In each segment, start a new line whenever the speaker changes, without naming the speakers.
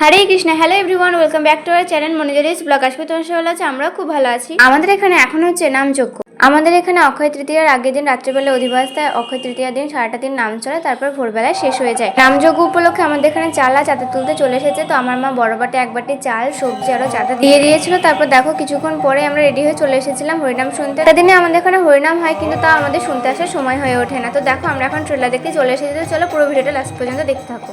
Hare Krishna hello everyone welcome back to our channel মনিজারিস blog আসবে তোমার সবাই আছে আমরা খুব ভালো আছি। আমাদের এখানে এখন হচ্ছে নামযজ্ঞ। আমাদের এখানে অক্ষয় তৃতীয়ার আগের দিন, রাত্রিবেলা অধিবাস দেয়। অক্ষয় তৃতীয়ার দিন সারাটা দিন নাম চলে, তারপর ভোরবেলায় শেষ হয়ে যায়। নামযজ্ঞ উপলক্ষে আমাদের এখানে চালা চাঁদা তুলতে চলে এসেছে। তো আমার মা বড় বাটে, এক বাটি চাল, সবজি আরও চাঁদা দিয়ে দিয়েছিল। তারপর দেখো কিছুক্ষণ পরে আমরা রেডি হয়ে চলে এসেছিলাম হরিনাম শুনতে। দিনে আমাদের এখানে হরিনাম হয়, কিন্তু তা আমাদের শুনতে আসার সময় হয়ে ওঠে না। তো দেখো আমরা এখন ট্রেলার দেখতে চলে এসেছি। চলো পুরো ভিডিওটা লাস্ট পর্যন্ত দেখতে থাকো।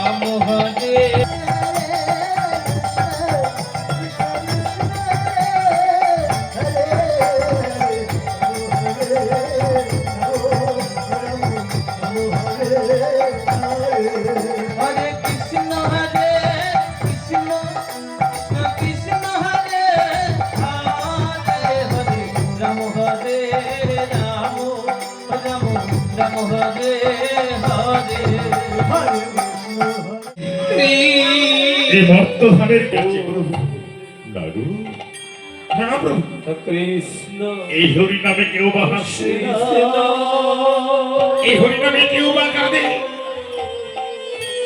এই ভক্ত কাছে নারু।
কৃষ্ণ
এই হরি নামে কেউ বা হাসে। এই হরি নামে কেউ বা কাঁদে।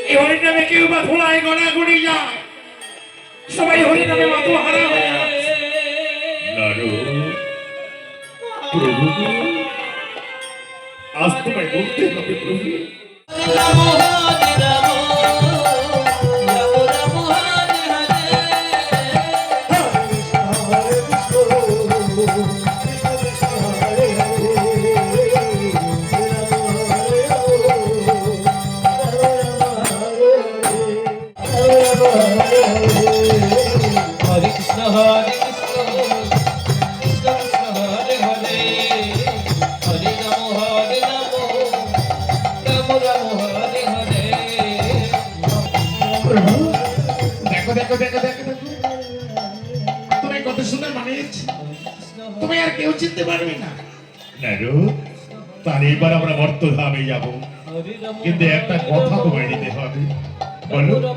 এই হরি নামে কেউ বা ধোলায় গড়াগড়ি যায়। সবাই হরি নামে মাতো হারা। হয়ে প্রভু আজ তোমায় বলতে হবে প্রভু। তুমি কত সুন্দর মানিয়েছ। তুমি আর কেউ চিনতে পারবে না। নারু আমরা কিন্তু একটা কথা বলো,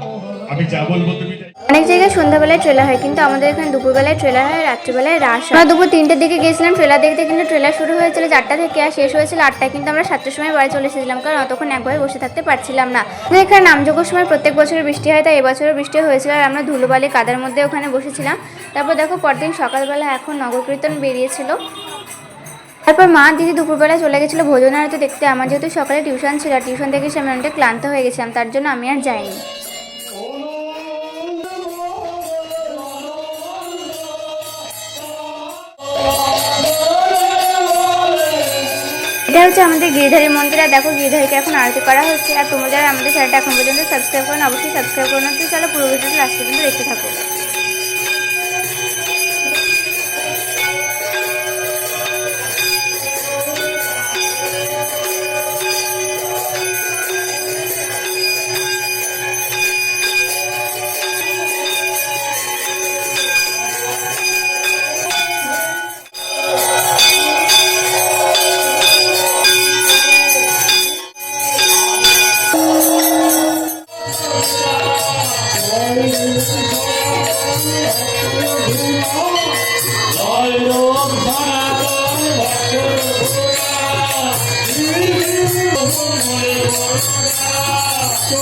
আমি যা বলব তুমি
অনেক জায়গায় সন্ধ্যাবেলায় ট্রেলার হয়, কিন্তু আমাদের এখানে দুপুরবেলায় ট্রেলার হয়, রাত্রিবেলায় রাস। আমরা দুপুর তিনটের দিকে গেছিলাম ট্রেলার দেখতে কিন্তু ট্রেলার শুরু হয়েছিল চারটা থেকে আর শেষ হয়েছিল আটটায় কিন্তু আমরা সাতটার সময় বাড়ি চলে এসেছিলাম, কারণ অতক্ষণ একভাবে বসে থাকতে পারছিলাম না। এখানে নামযোগ্যর সময় প্রত্যেক বছর বৃষ্টি হয়, তাই এবছরও বৃষ্টি হয়েছিল আর আমরা ধুলোবালি কাদার মধ্যে ওখানে বসেছিলাম। তারপর দেখো পরদিন সকালবেলা এখন নগর কীর্তন বেরিয়েছিল। তারপর মা দিদি দুপুরবেলা চলে গেছিল ভোজন দেখতে, আমার যেহেতু সকালে টিউশন ছিল টিউশন থেকে এসে আমি অনেকটা ক্লান্ত হয়ে গেছিলাম, তার জন্য আমি আর যাইনি। এটা হচ্ছে আমাদের গিরিধারী মন্দির, আর দেখো গিরিধারীকে এখন আরতি করা হচ্ছে, আর তোমরা যারা আমাদের চ্যানেলটা এখন পর্যন্ত সাবস্ক্রাইব করেন, অবশ্যই সাবস্ক্রাইব করুন তো চলো পুরো ভিডিওটা লাস্ট পর্যন্ত দেখতে থাকো।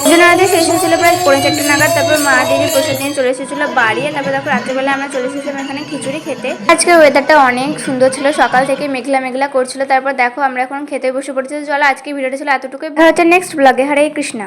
ভোজন শেষ হয়েছিল প্রায় পৌনে চারটে নাগাদ, তারপর মা দিদি প্রসাদ নিয়ে চলে এসেছিল বাড়ি তারপর দেখো রাত্রেবেলা আমরা চলে এসেছিলাম এখানে খিচুড়ি খেতে। আজকের ওয়েদারটা অনেক সুন্দর ছিল, সকাল থেকে মেঘলা মেঘলা করছিল, তারপর দেখো আমরা এখন খেতে বসে পড়েছি। চলো আজকে ভিডিওটা ছিল এতটুকুই। হচ্ছে নেক্সট ব্লগে হরে কৃষ্ণা।